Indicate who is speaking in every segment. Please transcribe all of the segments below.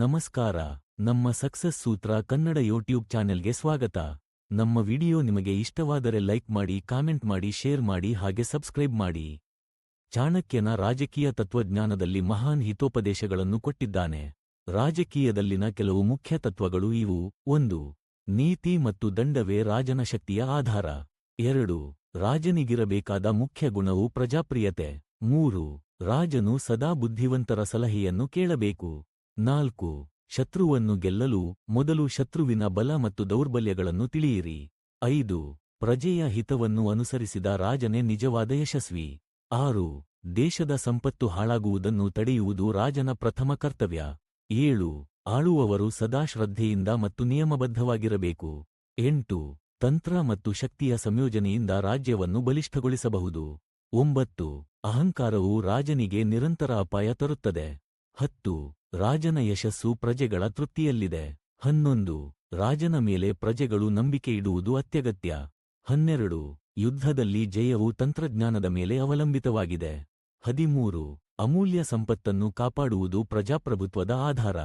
Speaker 1: ನಮಸ್ಕಾರ, ನಮ್ಮ ಸಕ್ಸಸ್ ಸೂತ್ರ ಕನ್ನಡ ಯೂಟ್ಯೂಬ್ ಚಾನೆಲ್ಗೆ ಸ್ವಾಗತ. ನಮ್ಮ ವಿಡಿಯೋ ನಿಮಗೆ ಇಷ್ಟವಾದರೆ ಲೈಕ್ ಮಾಡಿ, ಕಾಮೆಂಟ್ ಮಾಡಿ, ಶೇರ್ ಮಾಡಿ ಹಾಗೆ ಸಬ್ಸ್ಕ್ರೈಬ್ ಮಾಡಿ. ಚಾಣಕ್ಯನ ರಾಜಕೀಯ ತತ್ವಜ್ಞಾನದಲ್ಲಿ ಮಹಾನ್ ಹಿತೋಪದೇಶಗಳನ್ನು ಕೊಟ್ಟಿದ್ದಾನೆ. ರಾಜಕೀಯದಲ್ಲಿನ ಕೆಲವು ಮುಖ್ಯ ತತ್ವಗಳು ಇವು. ಒಂದು, ನೀತಿ ಮತ್ತು ದಂಡವೇ ರಾಜನ ಶಕ್ತಿಯ ಆಧಾರ. ಎರಡು, ರಾಜನಿಗಿರಬೇಕಾದ ಮುಖ್ಯ ಗುಣವು ಪ್ರಜಾಪ್ರಿಯತೆ. ಮೂರು, ರಾಜನು ಸದಾ ಬುದ್ಧಿವಂತರ ಸಲಹೆಯನ್ನು ಕೇಳಬೇಕು. ನಾಲ್ಕು, ಶತ್ರುವನ್ನು ಗೆಲ್ಲಲು ಮೊದಲು ಶತ್ರುವಿನ ಬಲ ಮತ್ತು ದೌರ್ಬಲ್ಯಗಳನ್ನು ತಿಳಿಯಿರಿ. ಐದು, ಪ್ರಜೆಯ ಹಿತವನ್ನು ಅನುಸರಿಸಿದ ರಾಜನೇ ನಿಜವಾದ ಯಶಸ್ವಿ. ಆರು, ದೇಶದ ಸಂಪತ್ತು ಹಾಳಾಗುವುದನ್ನು ತಡೆಯುವುದು ರಾಜನ ಪ್ರಥಮ ಕರ್ತವ್ಯ. ಏಳು, ಆಳುವವರು ಸದಾ ಶ್ರದ್ಧೆಯಿಂದ ಮತ್ತು ನಿಯಮಬದ್ಧವಾಗಿರಬೇಕು. ಎಂಟು, ತಂತ್ರ ಮತ್ತು ಶಕ್ತಿಯ ಸಂಯೋಜನೆಯಿಂದ ರಾಜ್ಯವನ್ನು ಬಲಿಷ್ಠಗೊಳಿಸಬಹುದು. ಒಂಬತ್ತು, ಅಹಂಕಾರವು ರಾಜನಿಗೆ ನಿರಂತರ ಅಪಾಯ ತರುತ್ತದೆ. ಹತ್ತು, ರಾಜನ ಯಶಸ್ಸು ಪ್ರಜೆಗಳ ತೃಪ್ತಿಯಲ್ಲಿದೆ. ಹನ್ನೊಂದು, ರಾಜನ ಮೇಲೆ ಪ್ರಜೆಗಳು ನಂಬಿಕೆ ಇಡುವುದು ಅತ್ಯಗತ್ಯ. ಹನ್ನೆರಡು, ಯುದ್ಧದಲ್ಲಿ ಜಯವು ತಂತ್ರಜ್ಞಾನದ ಮೇಲೆ ಅವಲಂಬಿತವಾಗಿದೆ. ಹದಿಮೂರು, ಅಮೂಲ್ಯ ಸಂಪತ್ತನ್ನು ಕಾಪಾಡುವುದು ಪ್ರಜಾಪ್ರಭುತ್ವದ ಆಧಾರ.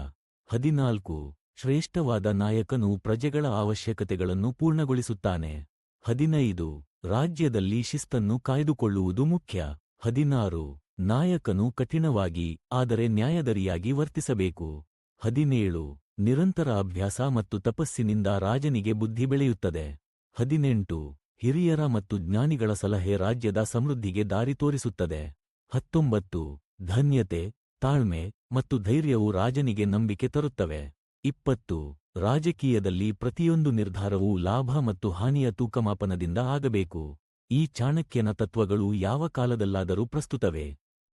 Speaker 1: ಹದಿನಾಲ್ಕು, ಶ್ರೇಷ್ಠವಾದ ನಾಯಕನು ಪ್ರಜೆಗಳ ಅವಶ್ಯಕತೆಗಳನ್ನು ಪೂರ್ಣಗೊಳಿಸುತ್ತಾನೆ. ಹದಿನೈದು, ರಾಜ್ಯದಲ್ಲಿ ಶಿಸ್ತನ್ನು ಕಾಯ್ದುಕೊಳ್ಳುವುದು ಮುಖ್ಯ. ಹದಿನಾರು ನಾಯಕನು ಕಠಿಣವಾಗಿ, ಆದರೆ ನ್ಯಾಯದರಿಯಾಗಿ ವರ್ತಿಸಬೇಕು. ಹದಿನೇಳು. ನಿರಂತರ ಅಭ್ಯಾಸ ಮತ್ತು ತಪಸ್ಸಿನಿಂದ ರಾಜನಿಗೆ ಬುದ್ಧಿ ಬೆಳೆಯುತ್ತದೆ. ಹದಿನೆಂಟು. ಹಿರಿಯರ ಮತ್ತು ಜ್ಞಾನಿಗಳ ಸಲಹೆ ರಾಜ್ಯದ ಸಮೃದ್ಧಿಗೆ ದಾರಿ ತೋರಿಸುತ್ತದೆ. ಹತ್ತೊಂಬತ್ತು. ಧನ್ಯತೆ, ತಾಳ್ಮೆ ಮತ್ತು ಧೈರ್ಯವು ರಾಜನಿಗೆ ನಂಬಿಕೆ ತರುತ್ತವೆ. ಇಪ್ಪತ್ತು. ರಾಜಕೀಯದಲ್ಲಿ ಪ್ರತಿಯೊಂದು ನಿರ್ಧಾರವೂ ಲಾಭ ಮತ್ತು ಹಾನಿಯ ತೂಕಮಾಪನದಿಂದ ಆಗಬೇಕು. ಈ ಚಾಣಕ್ಯನ ತತ್ವಗಳು ಯಾವ ಕಾಲದಲ್ಲಾದರೂ ಪ್ರಸ್ತುತವೇ.